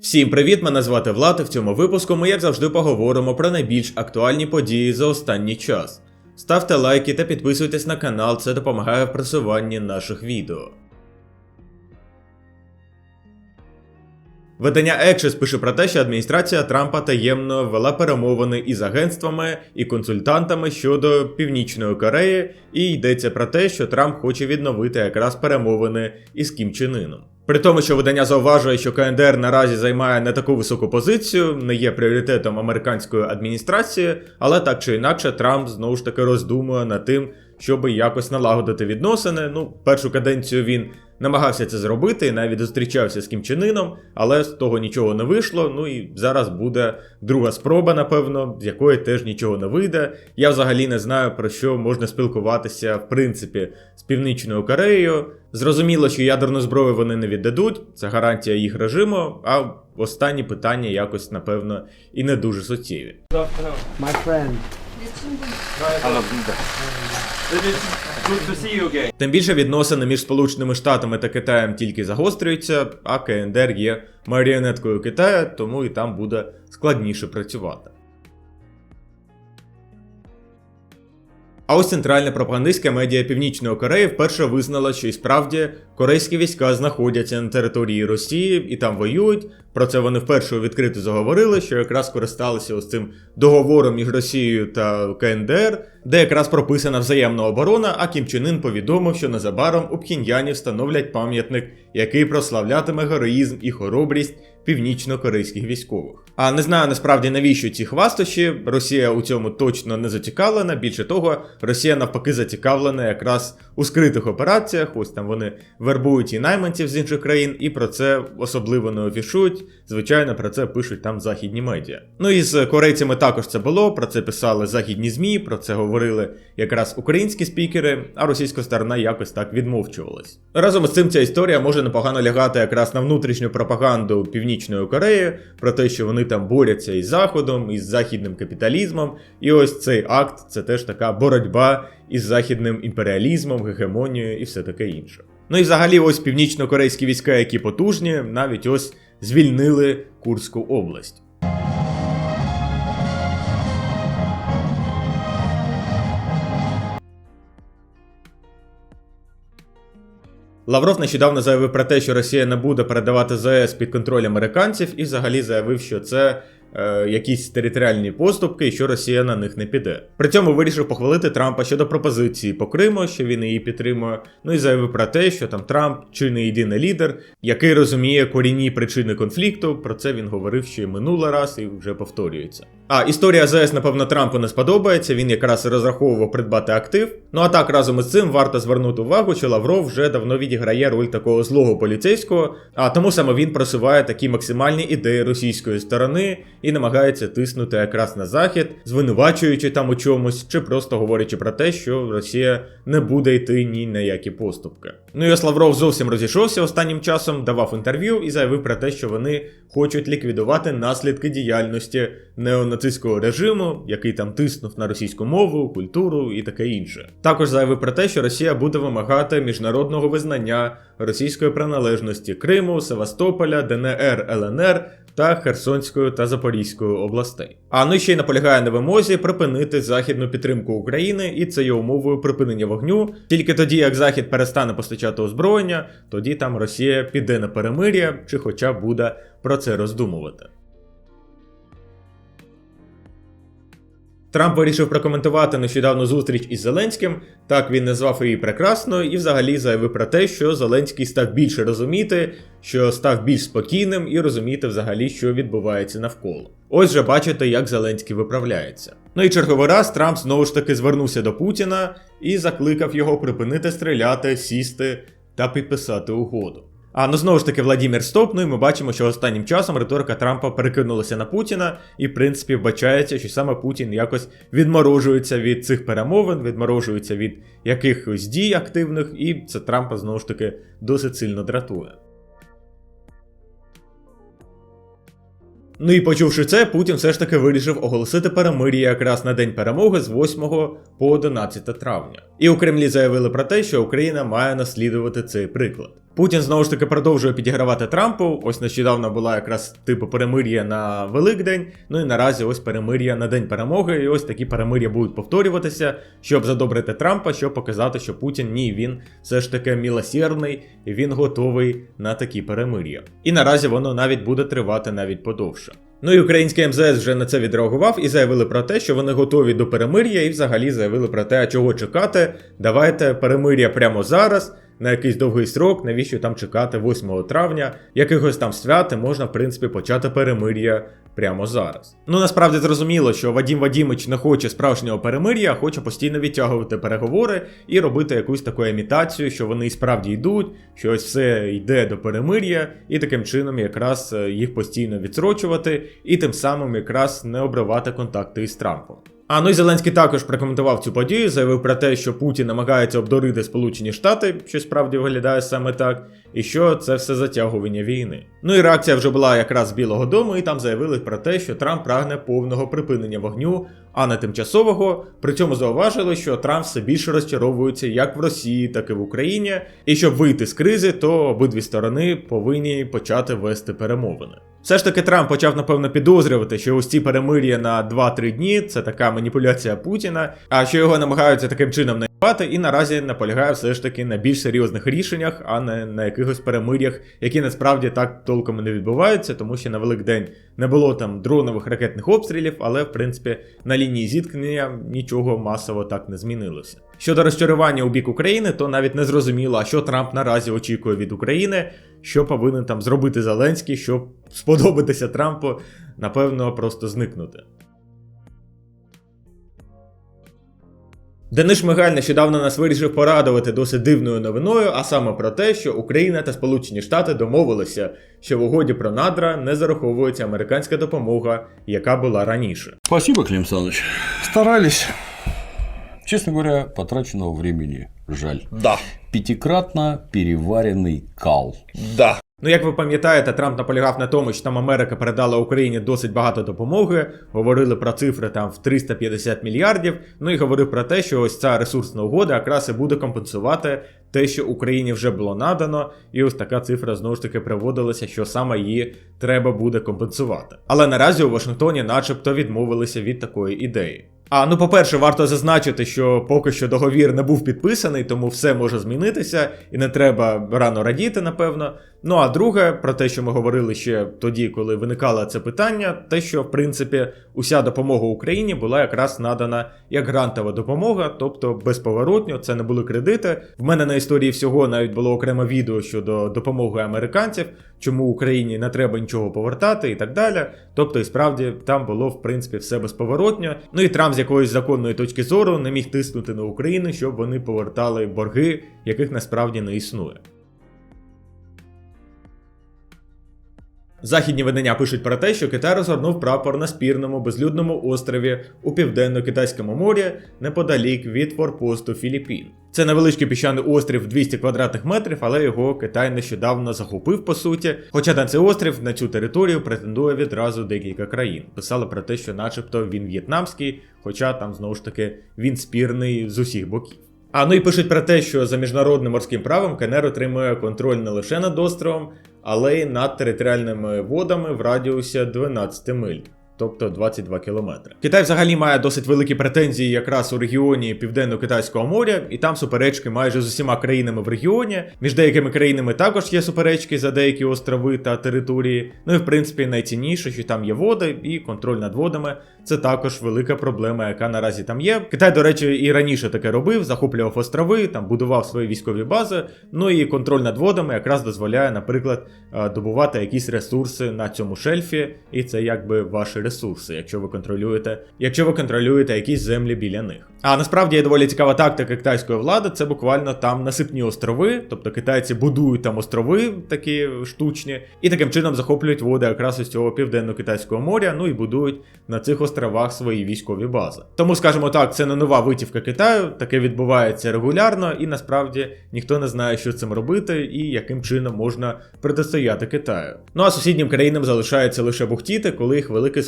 Всім привіт! Мене звати Влад. і В цьому випуску ми, як завжди, поговоримо про найбільш актуальні події за останній час. Ставте лайки та підписуйтесь на канал, це допомагає в просуванні наших відео. Видання Екшес пише про те, що адміністрація Трампа таємно вела перемовини із агентствами і консультантами щодо Північної Кореї, і йдеться про те, що Трамп хоче відновити якраз перемовини із Кім Чен Іном. При тому, що видання зауважує, що КНДР наразі займає не таку високу позицію, не є пріоритетом американської адміністрації, але так чи інакше Трамп знову ж таки роздумує над тим, щоб якось налагодити відносини. Ну, першу каденцію він намагався це зробити, навіть зустрічався з Кім Іном, але з того нічого не вийшло. Ну і зараз буде друга спроба, напевно, з якої теж нічого не вийде. Я взагалі не знаю про що можна спілкуватися в принципі з Північною Кореєю. Зрозуміло, що ядерну зброю вони не віддадуть, це гарантія їх режиму. А останні питання якось, напевно, і не дуже суттєві. My friend. Тим більше відносини між Сполученими Штатами та Китаєм тільки загострюються, а КНДР є маріонеткою Китаю, тому і там буде складніше працювати. А ось центральне пропагандистське медіа Північної Кореї вперше визнало, що і справді корейські війська знаходяться на території Росії і там воюють. Про це вони вперше відкрито заговорили, що якраз користалися ось цим договором між Росією та КНДР, де якраз прописана взаємна оборона. А Кім Чен Ін повідомив, що незабаром у Пхеньяні встановлять пам'ятник, який прославлятиме героїзм і хоробрість північно-корейських військових. А не знаю насправді навіщо ці хвастощі. Росія у цьому точно не зацікавлена. Більше того, Росія навпаки зацікавлена якраз у скритих операціях. Ось там вони вербують і найманців з інших країн, і про це особливо не офішують. Звичайно, про це пишуть там західні медіа. Ну і з корейцями також це було. Про це писали західні змі, про це говорили якраз українські спікери, а російська сторона якось так відмовчувалась. Разом із цим ця історія може непогано лягати якраз на внутрішню пропаганду Північної Кореї про те, що вони там борються із Заходом, із західним капіталізмом. І ось цей акт це теж така боротьба із західним імперіалізмом, гегемонією і все таке інше. Ну і взагалі, ось північно-корейські війська, які потужні, навіть ось звільнили Курську область. Лавров нещодавно заявив про те, що Росія не буде передавати ЗАЕС під контроль американців, і взагалі заявив, що це е, якісь територіальні поступки і що Росія на них не піде. При цьому вирішив похвалити Трампа щодо пропозиції по Криму, що він її підтримує. Ну і заявив про те, що там Трамп чи не єдиний лідер, який розуміє корінні причини конфлікту. Про це він говорив ще минулий раз і вже повторюється. А історія ЗС, напевно, Трампу не сподобається. Він якраз розраховував придбати актив. Ну а так разом із цим варто звернути увагу, що Лавров вже давно відіграє роль такого злого поліцейського, а тому саме він просуває такі максимальні ідеї російської сторони і намагається тиснути якраз на захід, звинувачуючи там у чомусь, чи просто говорячи про те, що Росія не буде йти ні на які поступки. Ну і ось Лавров зовсім розійшовся останнім часом, давав інтерв'ю і заявив про те, що вони хочуть ліквідувати наслідки діяльності неонацистського режиму, який там тиснув на російську мову, культуру і таке інше. Також заявив про те, що Росія буде вимагати міжнародного визнання російської приналежності Криму, Севастополя, ДНР, ЛНР та Херсонської та Запорізької областей. А ну ще й наполягає на вимозі припинити західну підтримку України, і це є умовою припинення вогню. Тільки тоді, як Захід перестане постачати озброєння, тоді там Росія піде на перемир'я, чи хоча буде про це роздумувати. Трамп вирішив прокоментувати нещодавну зустріч із Зеленським. Так він назвав її прекрасною і взагалі заявив про те, що Зеленський став більше розуміти, що став більш спокійним і розуміти взагалі, що відбувається навколо. Ось же бачите, як Зеленський виправляється. Ну і черговий раз Трамп знову ж таки звернувся до Путіна і закликав його припинити стріляти, сісти та підписати угоду. А ну знову ж таки, Владімір Стоп. Ну і ми бачимо, що останнім часом риторика Трампа перекинулася на Путіна, і в принципі вбачається, що саме Путін якось відморожується від цих перемовин, відморожується від якихось дій активних, і це Трампа знову ж таки досить сильно дратує. Ну і почувши це, Путін все ж таки вирішив оголосити перемир'я якраз на день перемоги з 8 по 11 травня. І у Кремлі заявили про те, що Україна має наслідувати цей приклад. Путін знову ж таки продовжує підігравати Трампу. Ось нещодавно була якраз типу перемир'я на Великдень. Ну і наразі ось перемир'я на День перемоги. І ось такі перемир'я будуть повторюватися, щоб задобрити Трампа, щоб показати, що Путін ні, він все ж таки мілосердний, і він готовий на такі перемир'я. І наразі воно навіть буде тривати навіть подовше. Ну і український МЗС вже на це відреагував і заявили про те, що вони готові до перемир'я, і взагалі заявили про те, а чого чекати. Давайте перемир'я прямо зараз. На якийсь довгий срок, навіщо там чекати 8 травня, якихось там свят, можна, в принципі, почати перемир'я прямо зараз. Ну насправді зрозуміло, що Вадім Вадімич не хоче справжнього перемир'я, а хоче постійно відтягувати переговори і робити якусь таку імітацію, що вони і справді йдуть, що ось все йде до перемир'я, і таким чином якраз е, їх постійно відсрочувати, і тим самим якраз не обривати контакти із Трампом. А ну і Зеленський також прокоментував цю подію, заявив про те, що Путін намагається обдурити Сполучені Штати, що справді виглядає саме так, і що це все затягування війни. Ну і реакція вже була якраз з Білого Дому, і там заявили про те, що Трамп прагне повного припинення вогню, а не тимчасового. При цьому зауважили, що Трамп все більше розчаровується як в Росії, так і в Україні. І щоб вийти з кризи, то обидві сторони повинні почати вести перемовини. Все ж таки Трамп почав напевно підозрювати, що ось ці перемир'я на 2-3 дні це така маніпуляція Путіна, а що його намагаються таким чином наїбати, і наразі наполягає все ж таки на більш серйозних рішеннях, а не на якихось перемир'ях, які насправді так толком не відбуваються, тому що на Великдень не було там дронових ракетних обстрілів, але в принципі на лінії зіткнення нічого масово так не змінилося. Щодо розчарування у бік України, то навіть не зрозуміло, що Трамп наразі очікує від України, що повинен там зробити Зеленський, щоб сподобатися Трампу, напевно, просто зникнути. Денис Шмигаль нещодавно нас вирішив порадувати досить дивною новиною, а саме про те, що Україна та Сполучені Штати домовилися, що в угоді про надра не зараховується американська допомога, яка була раніше. Спасибо, Клим Саныч. Старались. Честно говоря, потраченного времени жаль. Да. Пятикратно переваренный кал. Да. Ну, як ви пам'ятаєте, Трамп наполягав на тому, що там Америка передала Україні досить багато допомоги. Говорили про цифри там в 350 мільярдів. Ну і говорив про те, що ось ця ресурсна угода якраз і буде компенсувати те, що Україні вже було надано, і ось така цифра знову ж таки приводилася, що саме її треба буде компенсувати. Але наразі у Вашингтоні, начебто, відмовилися від такої ідеї. А ну, по-перше, варто зазначити, що поки що договір не був підписаний, тому все може змінитися, і не треба рано радіти, напевно. Ну а друге, про те, що ми говорили ще тоді, коли виникало це питання, те, що в принципі уся допомога Україні була якраз надана як грантова допомога, тобто безповоротньо, це не були кредити. В мене на історії всього навіть було окреме відео щодо допомоги американців, чому Україні не треба нічого повертати і так далі. Тобто, і справді там було в принципі все безповоротньо. Ну і Трамп з якоїсь законної точки зору не міг тиснути на Україну, щоб вони повертали борги, яких насправді не існує. Західні видання пишуть про те, що Китай розгорнув прапор на спірному безлюдному острові у південно-китайському морі неподалік від форпосту Філіппін. Це невеличкий піщаний острів 200 квадратних метрів, але його Китай нещодавно захопив по суті. Хоча на цей острів на цю територію претендує відразу декілька країн. Писали про те, що, начебто, він в'єтнамський, хоча там знову ж таки він спірний з усіх боків. А ну і пишуть про те, що за міжнародним морським правом КНР отримує контроль не лише над островом, але й над територіальними водами в радіусі 12 миль. Тобто 22 кілометри. Китай взагалі має досить великі претензії якраз у регіоні Південно-Китайського моря, і там суперечки майже з усіма країнами в регіоні. Між деякими країнами також є суперечки за деякі острови та території. Ну і в принципі найцінніше, що там є води, і контроль над водами це також велика проблема, яка наразі там є. Китай, до речі, і раніше таке робив, захоплював острови, там будував свої військові бази. Ну і контроль над водами якраз дозволяє, наприклад, е, добувати якісь ресурси на цьому шельфі, і це якби ваші ресурси, якщо ви контролюєте, якщо ви контролюєте якісь землі біля них. А насправді є доволі цікава тактика китайської влади. Це буквально там насипні острови, тобто китайці будують там острови такі штучні, і таким чином захоплюють води якраз із цього південно-китайського моря. Ну і будують на цих островах свої військові бази. Тому, скажімо так, це не нова витівка Китаю, таке відбувається регулярно, і насправді ніхто не знає, що цим робити і яким чином можна протистояти Китаю. Ну а сусіднім країнам залишається лише бухтіти, коли їх великий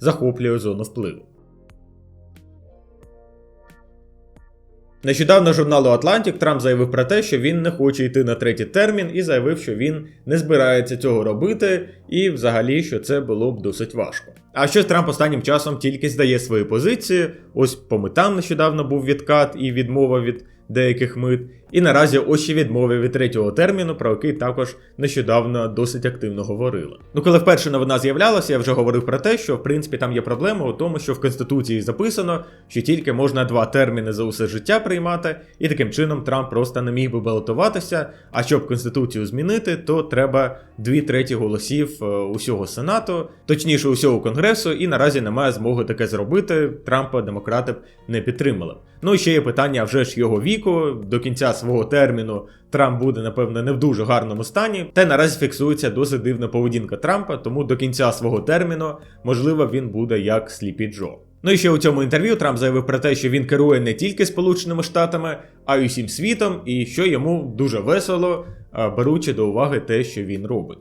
захоплює зону впливу. Нещодавно журналу Atlantic Трамп заявив про те, що він не хоче йти на третій термін, і заявив, що він не збирається цього робити, і взагалі, що це було б досить важко. А щось Трамп останнім часом тільки здає свої позиції. Ось по митам нещодавно був відкат і відмова від деяких мит. І наразі ще відмови від третього терміну, про який також нещодавно досить активно говорили. Ну, коли вперше новина з'являлася, я вже говорив про те, що в принципі там є проблема у тому, що в Конституції записано, що тільки можна два терміни за усе життя приймати, і таким чином Трамп просто не міг би балотуватися. А щоб Конституцію змінити, то треба дві треті голосів е, усього Сенату, точніше усього Конгресу, і наразі немає змоги таке зробити. Трампа демократи б не підтримали. Ну і ще є питання вже ж його віку. До кінця свого терміну Трамп буде, напевно, не в дуже гарному стані. Та наразі фіксується досить дивна поведінка Трампа, тому до кінця свого терміну, можливо, він буде як Сліпі Джо. Ну і ще у цьому інтерв'ю Трамп заявив про те, що він керує не тільки Сполученими Штатами, а й усім світом, і що йому дуже весело, беручи до уваги те, що він робить.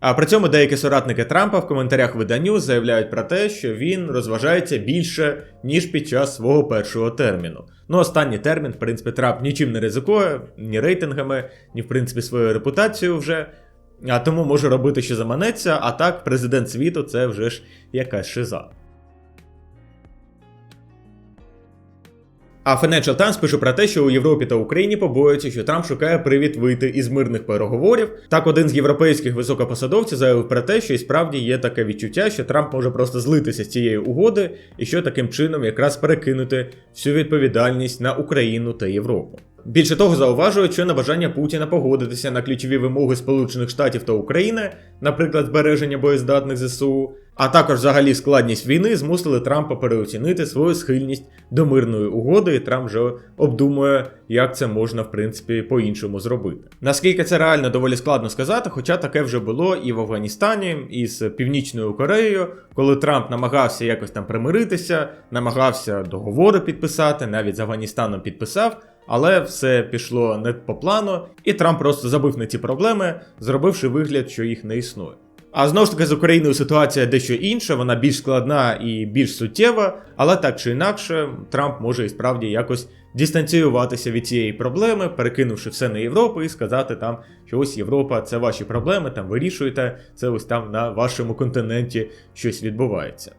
А при цьому деякі соратники Трампа в коментарях виданню заявляють про те, що він розважається більше, ніж під час свого першого терміну. Ну, останній термін, в принципі, Трамп нічим не ризикує, ні рейтингами, ні в принципі своєю репутацією вже. А тому може робити, що заманеться, а так, президент світу це вже ж якась шиза. А Financial Times пише про те, що у Європі та Україні побоюються, що Трамп шукає привід вийти із мирних переговорів. Так, один з європейських високопосадовців заявив про те, що і справді є таке відчуття, що Трамп може просто злитися з цієї угоди, і що таким чином якраз перекинути всю відповідальність на Україну та Європу. Більше того, зауважують, що на бажання Путіна погодитися на ключові вимоги Сполучених Штатів та України, наприклад, збереження боєздатних ЗСУ, а також взагалі складність війни змусили Трампа переоцінити свою схильність до мирної угоди, і Трамп вже обдумує, як це можна в принципі по-іншому зробити. Наскільки це реально доволі складно сказати, хоча таке вже було і в Афганістані, і з Північною Кореєю, коли Трамп намагався якось там примиритися, намагався договори підписати, навіть з Афганістаном підписав. Але все пішло не по плану, і Трамп просто забив на ці проблеми, зробивши вигляд, що їх не існує. А знову ж таки з Україною ситуація дещо інша, вона більш складна і більш суттєва, але так чи інакше, Трамп може і справді якось дистанціюватися від цієї проблеми, перекинувши все на Європу і сказати там, що ось Європа це ваші проблеми, там вирішуєте, це ось там на вашому континенті щось відбувається.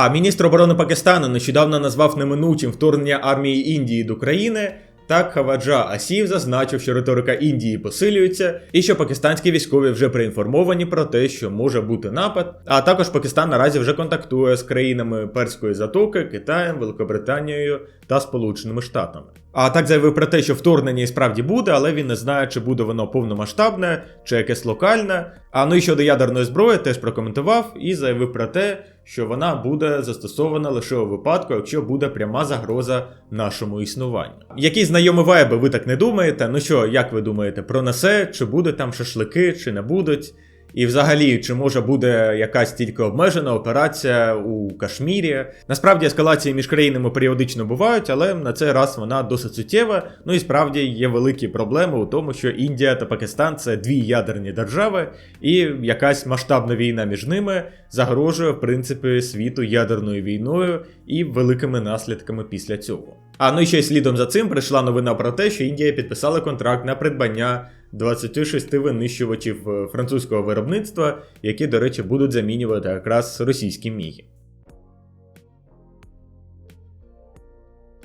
А міністр оборони Пакистану нещодавно назвав неминучим вторгнення армії Індії до країни. Так, Хаваджа Асів зазначив, що риторика Індії посилюється, і що пакистанські військові вже проінформовані про те, що може бути напад. А також Пакистан наразі вже контактує з країнами Перської затоки, Китаєм, Великобританією та Сполученими Штатами. А так заявив про те, що вторгнення і справді буде, але він не знає, чи буде воно повномасштабне, чи якесь локальне. А ну і щодо ядерної зброї теж прокоментував і заявив про те, що вона буде застосована лише у випадку, якщо буде пряма загроза нашому існуванню. Які знайомі вайби ви так не думаєте? Ну що, як ви думаєте, пронесе, чи буде там шашлики, чи не будуть? І взагалі, чи може буде якась тільки обмежена операція у Кашмірі? Насправді ескалації між країнами періодично бувають, але на цей раз вона досить суттєва. Ну і справді є великі проблеми у тому, що Індія та Пакистан це дві ядерні держави, і якась масштабна війна між ними загрожує в принципі світу ядерною війною і великими наслідками після цього. А ну і ще слідом за цим прийшла новина про те, що Індія підписала контракт на придбання 26 винищувачів е, французького виробництва, які, до речі, будуть замінювати якраз російські міги.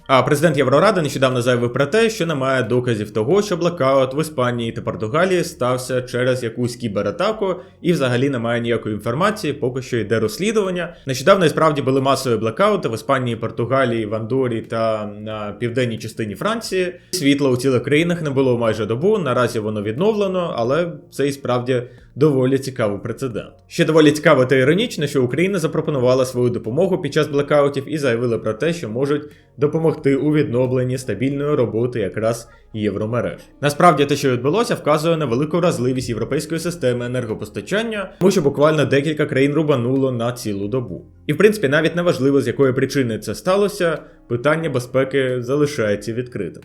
А президент Євроради нещодавно заявив про те, що немає доказів того, що блокаут в Іспанії та Португалії стався через якусь кібератаку, і взагалі немає ніякої інформації, поки що йде розслідування. Нещодавно і справді були масові блекаути в Іспанії, Португалії, в Андорі та на південній частині Франції. Світла у цілих країнах не було майже добу. Наразі воно відновлено, але це і справді доволі цікавий прецедент. Ще доволі цікаво та іронічно, що Україна запропонувала свою допомогу під час блекаутів і заявила про те, що можуть допомогти у відновленні стабільної роботи якраз євромереж. Насправді те, що відбулося, вказує на велику вразливість європейської системи енергопостачання, тому що буквально декілька країн рубануло на цілу добу. І в принципі навіть не важливо, з якої причини це сталося, питання безпеки залишається відкритим.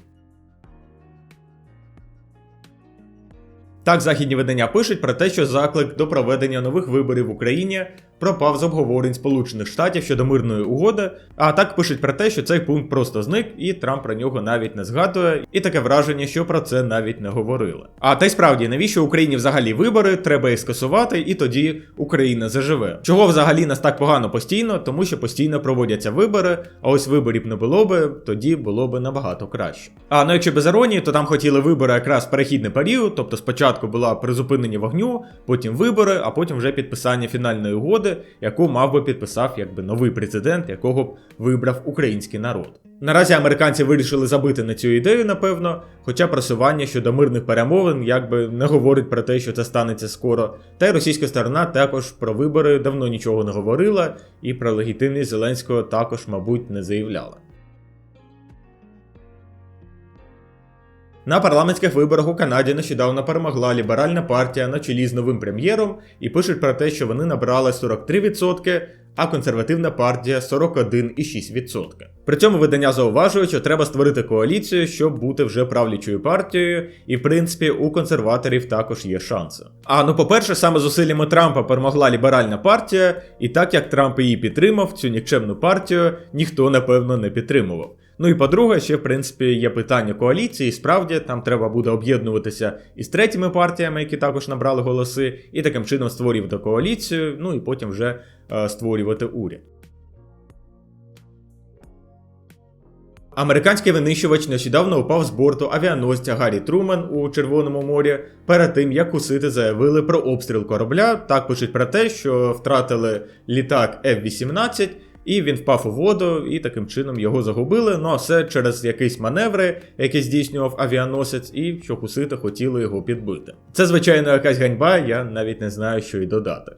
Так, західні видання пишуть про те, що заклик до проведення нових виборів в Україні пропав з обговорень Сполучених Штатів щодо мирної угоди. А так пишуть про те, що цей пункт просто зник, і Трамп про нього навіть не згадує, і таке враження, що про це навіть не говорили. А та й справді, навіщо Україні взагалі вибори? Треба їх скасувати, і тоді Україна заживе. Чого взагалі нас так погано постійно, тому що постійно проводяться вибори, а ось виборів не було би, тоді було би набагато краще. А ну якщо без іронії, то там хотіли вибори якраз в перехідний період, тобто спочатку була призупинення вогню, потім вибори, а потім вже підписання фінальної угоди, яку мав би підписав якби новий президент, якого б вибрав український народ. Наразі американці вирішили забити на цю ідею, напевно, хоча просування щодо мирних перемовин якби не говорить про те, що це станеться скоро. Та й російська сторона також про вибори давно нічого не говорила, і про легітимність Зеленського також, мабуть, не заявляла. На парламентських виборах у Канаді нещодавно перемогла ліберальна партія на чолі з новим прем'єром і пишуть про те, що вони набрали 43%, а консервативна партія 41,6%. При цьому видання зауважують, що треба створити коаліцію, щоб бути вже правлячою партією, і в принципі у консерваторів також є шанси. А ну, по-перше, саме зусиллями Трампа перемогла ліберальна партія, і так як Трамп її підтримав, цю нікчемну партію ніхто напевно не підтримував. Ну і по-друге, ще в принципі є питання коаліції. Справді там треба буде об'єднуватися із третіми партіями, які також набрали голоси, і таким чином створювати коаліцію, ну і потім вже е, створювати уряд. Американський винищувач нещодавно упав з борту авіаносця Гаррі Труман у Червоному морі перед тим, як усити заявили про обстріл корабля. Так пишуть про те, що втратили літак F-18, і він впав у воду, і таким чином його загубили. Ну а все через якісь маневри, які здійснював авіаносець, і що хусити хотіли його підбити. Це, звичайно, якась ганьба, я навіть не знаю, що й додати.